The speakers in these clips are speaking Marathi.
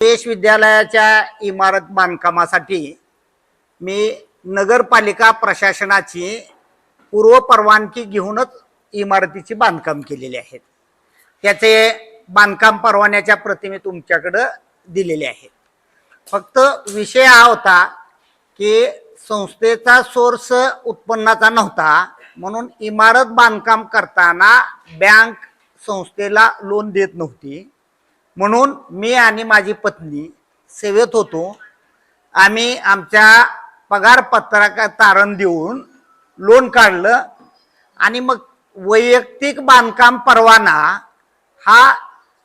देश विद्यालयाच्या इमारत बांधकामासाठी मी नगरपालिका प्रशासनाची पूर्व परवानगी घेऊनच इमारतीची बांधकाम केलेली आहेत त्याचे बांधकाम परवान्याच्या प्रतिमे तुमच्याकडं दिलेले आहेत फक्त विषय हा होता की संस्थेचा सोर्स उत्पन्नाचा नव्हता म्हणून इमारत बांधकाम करताना बँक संस्थेला लोन देत नव्हती. म्हणून मी आणि माझी पत्नी सेवेत होतो. आम्ही आमच्या पगारपत्राका तारण देऊन लोन काढलं. आणि मग वैयक्तिक बांधकाम परवाना हा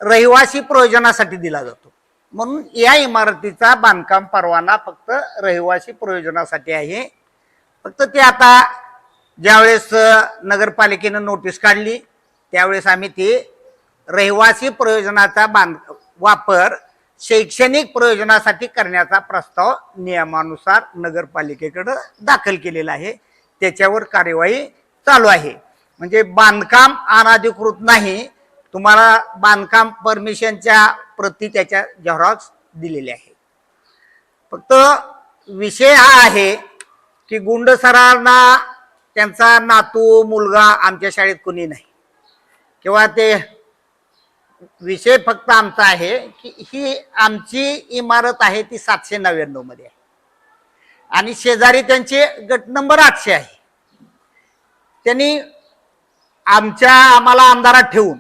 रहिवासी प्रयोजनासाठी दिला जातो. म्हणून या इमारतीचा बांधकाम परवाना फक्त रहिवासी प्रयोजनासाठी आहे. फक्त ते आता ज्यावेळेस नगरपालिकेनं नोटीस काढली त्यावेळेस आम्ही ते रहिवासी प्रयोजनाचा बांध वापर शैक्षणिक प्रयोजनासाठी करण्याचा प्रस्ताव नियमानुसार नगरपालिकेकडं दाखल केलेला आहे. त्याच्यावर कार्यवाही चालू आहे. म्हणजे बांधकाम अनाधिकृत नाही. तुम्हाला बांधकाम परमिशनच्या प्रती त्याच्या झेरॉक्स दिलेले आहे फक्त विषय हा आहे की गुंड सरांना त्यांचा नातू मुलगा आमच्या शाळेत कोणी नाही. किंवा ते विषय फक्त आमचा आहे की ही आमची इमारत आहे ती सातशे नव्याण्णवमध्ये आहे. आणि शेजारी त्यांचे गट नंबर आठशे आहे. त्यांनी आमच्या आम्हाला आमदारात ठेवून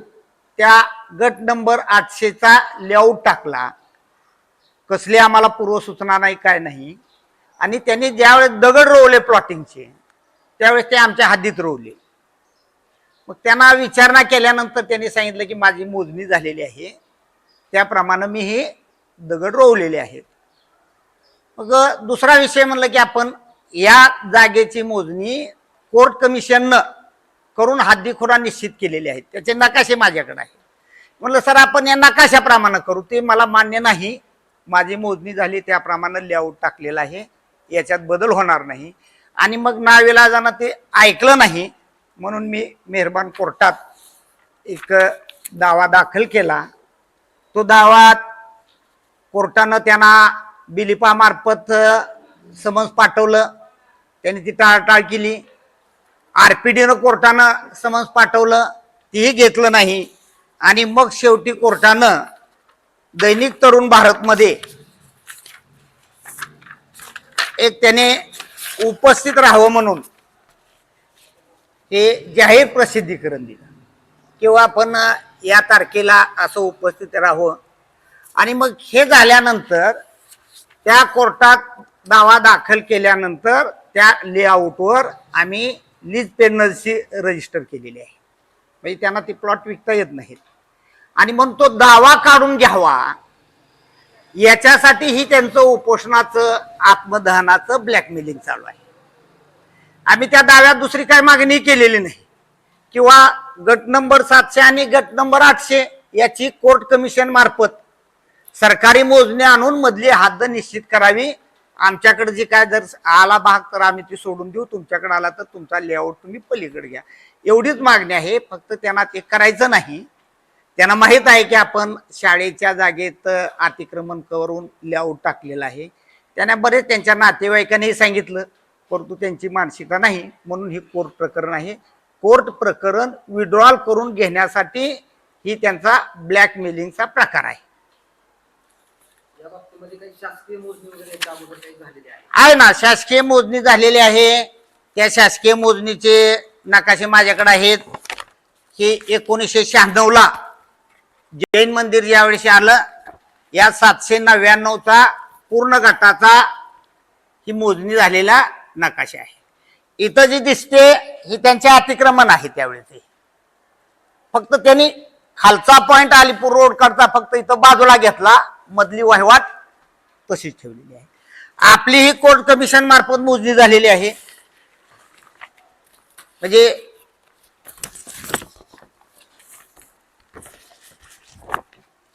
त्या गट नंबर आठशेचा लेआउट टाकला. कसली आम्हाला पूर्वसूचना नाही काय नाही. आणि त्यांनी ज्यावेळेस दगड रोवले प्लॉटिंगचे त्यावेळेस ते आमच्या हद्दीत रोवले. मग त्यांना विचारणा केल्यानंतर त्यांनी सांगितलं की माझी मोजणी झालेली आहे. त्याप्रमाणे मी हे दगड रोवलेले आहेत. मग दुसरा विषय म्हणलं की आपण या जागेची मोजणी कोर्ट कमिशननं करून हद्दीखोरा निश्चित केलेले आहेत. त्याचे नकाशे माझ्याकडे आहे म्हणलं सर आपण या नकाशाप्रमाणे करू. ते मला मान्य नाही. माझी मोजणी झाली त्याप्रमाणे लेआउट टाकलेलं आहे. याच्यात बदल होणार नाही. आणि मग नावेला जाणं ते ऐकलं नाही. म्हणून मी मेहरबान कोर्टात एक दावा दाखल केला. तो दावा कोर्टानं त्यांना बिलिपामार्फत समन्स पाठवलं. त्यांनी ती टाळटाळ केली. आर पी डीनं कोर्टानं समन्स पाठवलं. तीही घेतलं नाही. आणि मग शेवटी कोर्टानं दैनिक तरुण भारतमध्ये एक त्याने उपस्थित राहावं म्हणून हे जाहीर प्रसिद्धीकरण दिलं. किंवा आपण या तारखेला असं उपस्थित राहू. आणि मग हे झाल्यानंतर त्या कोर्टात दावा दाखल केल्यानंतर त्या लेआउटवर आम्ही लीज पेनल्सी रजिस्टर केलेली आहे. म्हणजे त्यांना ती प्लॉट विकता येत नाहीत. आणि म्हणून तो दावा काढून घ्यावा याच्यासाठी ही त्यांचं उपोषणाचं आत्मदहनाचं ब्लॅकमेलिंग चालू आहे. आम्ही त्या दाव्यात दुसरी काय मागणी केलेली नाही. किंवा गट नंबर सातशे आणि गट नंबर आठशे याची कोर्ट कमिशन मार्फत सरकारी मोजणी आणून मधली हद्द निश्चित करावी. आमच्याकडे जे काय जर आला भाग तर आम्ही ती सोडून देऊ. तुमच्याकडे आला तर तुमचा लेआउट तुम्ही पलीकडे घ्या. एवढीच मागणी आहे. फक्त त्यांना ते करायचं नाही. त्यांना माहीत आहे की आपण शाळेच्या जागेत अतिक्रमण करून लेआउट टाकलेलं आहे. त्यांना बरेच त्यांच्या नातेवाईकांनी सांगितलं. परंतु त्यांची मानसिकता नाही. म्हणून ही कोर्ट प्रकरण आहे. कोर्ट प्रकरण विड्रॉल करून घेण्यासाठी ही त्यांचा ब्लॅकमेलिंगचा प्रकार आहे. आहे? ना. शासकीय मोजणी झालेली आहे. त्या शासकीय मोजणीचे नकाशे माझ्याकडे आहेत. हे एकोणीसशे शहाण्णवला जैन मंदिर ज्यावेळेस आलं या सातशे नव्याण्णवचा पूर्ण गटाचा ही मोजणी झालेला नकाशा आहे इथं जी दिसते ही त्यांचे अतिक्रमण आहे त्यावेळेस फक्त त्यांनी खालचा पॉइंट अलिपूर रोड करता फक्त इथं बाजूला घेतला मधली वहिवाट तशीच ठेवलेली आहे. आपली ही कोर्ट कमिशन मार्फत मोजणी झालेली आहे. म्हणजे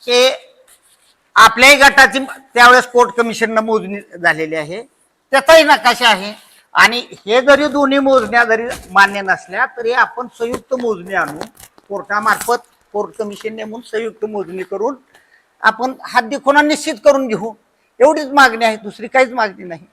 हे आपल्याही गटाची त्यावेळेस कोर्ट कमिशननं मोजणी झालेली आहे. त्याचाही नकाशा आहे. आणि हे जरी दोन्ही मोजण्या जरी मान्य नसल्या तरी आपण संयुक्त मोजणी आणून कोर्टामार्फत कोर्ट कमिशन नेमून संयुक्त मोजणी करून आपण हद्दी खुणा निश्चित करून घेऊ. एवढीच मागणी आहे दुसरी काहीच मागणी नाही.